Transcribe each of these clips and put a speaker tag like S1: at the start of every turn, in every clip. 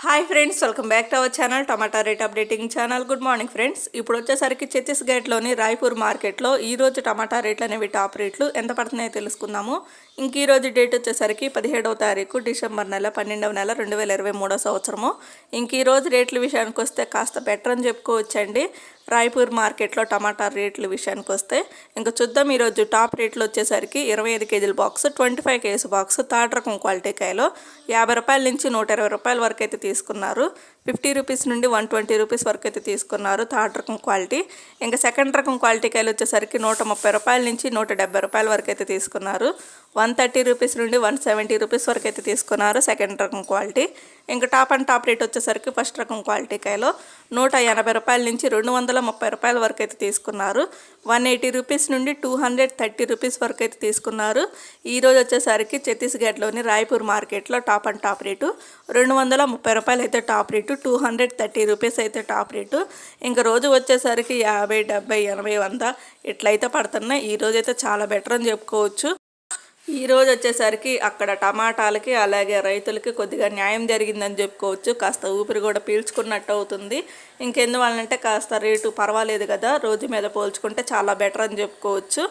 S1: Hi friends welcome back to our channel tomato rate updating channel good morning friends ఇప్పుడు వచ్చేసరికి ఛత్తీస్గఢ్లోని రాయ్పూర్ మార్కెట్లో ఈరోజు టమాటా రేట్లు అనేవి టాప్ రేట్లు. ఎంత పడుతున్నాయో తెలుసుకుందాము. ఇంక ఈ రోజు డేట్ వచ్చేసరికి పదిహేడవ తారీఖు డిసెంబర్ నెల పన్నెండవ నెల రెండు వేల ఇరవై మూడో సంవత్సరము. ఇంక ఈరోజు రేట్ల విషయానికి వస్తే కాస్త బెటర్ అని చెప్పుకోవచ్చండి. రాయపూర్ మార్కెట్లో టమాటా రేట్ల విషయానికి వస్తే ఇంకా చూద్దాం ఈరోజు టాప్ రేట్లు వచ్చేసరికి ఇరవై ఐదు కేజీల box twenty five kg box third రకం క్వాలిటీ కాయలో. యాభై రూపాయల నుంచి నూట ఇరవై రూపాయల వరకు అయితే తీసుకున్నారు. ఫిఫ్టీ రూపీస్ నుండి వన్ ట్వంటీ రూపీస్ వరకు అయితే తీసుకున్నారు థర్డ్ రకం క్వాలిటీ. ఇంకా సెకండ్ రకం క్వాలిటీ కాయలు వచ్చేసరికి నూట ముప్పై రూపాయల నుంచి నూట డెబ్బై రూపాయల వరకు అయితే తీసుకున్నారు. వన్ థర్టీ రూపీస్ నుండి వన్ సెవెంటీ రూపీస్ వరకు అయితే తీసుకున్నారు సెకండ్ రకం క్వాలిటీ. ఇంకా టాప్ అండ్ టాప్ రేట్ వచ్చేసరికి ఫస్ట్ రకం క్వాలిటీ కాయలో నూట ఎనభై రూపాయల నుంచి రెండు వందల ముప్పై రూపాయల వరకు అయితే తీసుకున్నారు. వన్ ఎయిటీ రూపీస్ నుండి టూ హండ్రెడ్ థర్టీ రూపీస్ వరకు అయితే తీసుకున్నారు. ఈరోజు వచ్చేసరికి ఛత్తీస్గఢ్లోని రాయ్పూర్ మార్కెట్లో టాప్ అండ్ టాప్ రేటు రెండు వందల ముప్పై రూపాయలు అయితే top rate two hundred thirty rupees అయితే టాప్ రేటు. ఇంకా రోజు వచ్చేసరికి యాభై డెబ్బై ఎనభై వంద ఇట్లయితే పడుతున్నాయి. ఈ అయితే చాలా బెటర్ అని చెప్పుకోవచ్చు. ఈ రోజు వచ్చేసరికి అక్కడ టమాటాలకి అలాగే రైతులకి కొద్దిగా న్యాయం జరిగిందని చెప్పుకోవచ్చు. కాస్త ఊపిరి కూడా పీల్చుకున్నట్టు అవుతుంది. ఇంకెందువల్లంటే కాస్త రేటు పర్వాలేదు కదా. రోజు మీద పోల్చుకుంటే చాలా బెటర్ అని చెప్పుకోవచ్చు.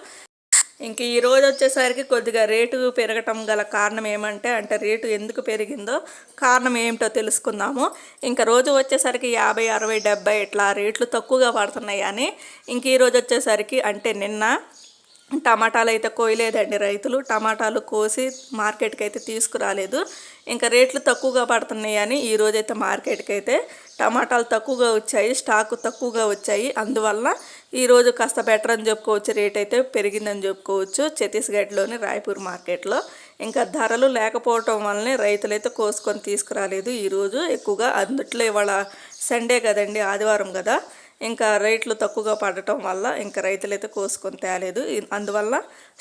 S1: ఇంక ఈ రోజు వచ్చేసరికి కొద్దిగా రేటు పెరగటం గల కారణం ఏమంటే అంటే రేటు ఎందుకు పెరిగిందో కారణం ఏమిటో తెలుసుకుందాము. ఇంకా రోజు వచ్చేసరికి యాభై అరవై డెబ్బై ఇట్లా రేట్లు తక్కువగా పడుతున్నాయి అని ఇంక ఈరోజు వచ్చేసరికి అంటే నిన్న టమాటాలు అయితే కోయలేదండి రైతులు. టమాటాలు కోసి మార్కెట్కి అయితే తీసుకురాలేదు. ఇంకా రేట్లు తక్కువగా పడుతున్నాయి అని ఈరోజైతే మార్కెట్కి అయితే టమాటాలు తక్కువగా వచ్చాయి స్టాక్ తక్కువగా వచ్చాయి. అందువల్ల ఈరోజు కాస్త బెటర్ అని చెప్పుకోవచ్చు. రేట్ అయితే పెరిగిందని చెప్పుకోవచ్చు. ఛత్తీస్గఢ్లోని రాయపూర్ మార్కెట్లో. ఇంకా ధరలు లేకపోవటం వల్లనే రైతులైతే కోసుకొని తీసుకురాలేదు. ఈరోజు ఎక్కువగా అందుట్లో ఇవాళ సండే కదండి ఆదివారం కదా. ఇంకా రేట్లు తక్కువగా పడటం వల్ల ఇంకా రైతులైతే కోసుకొని తేలేదు. అందువల్ల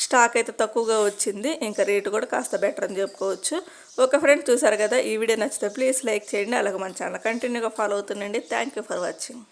S1: స్టాక్ అయితే తక్కువగా వచ్చింది. ఇంకా రేటు కూడా కాస్త బెటర్ అని చెప్పుకోవచ్చు. ఒక ఫ్రెండ్ చూసారు కదా ఈ వీడియో నచ్చితే ప్లీజ్ లైక్ చేయండి. అలాగే మన ఛానల్ కంటిన్యూగా follow అవుతుండండి. Thank you for watching.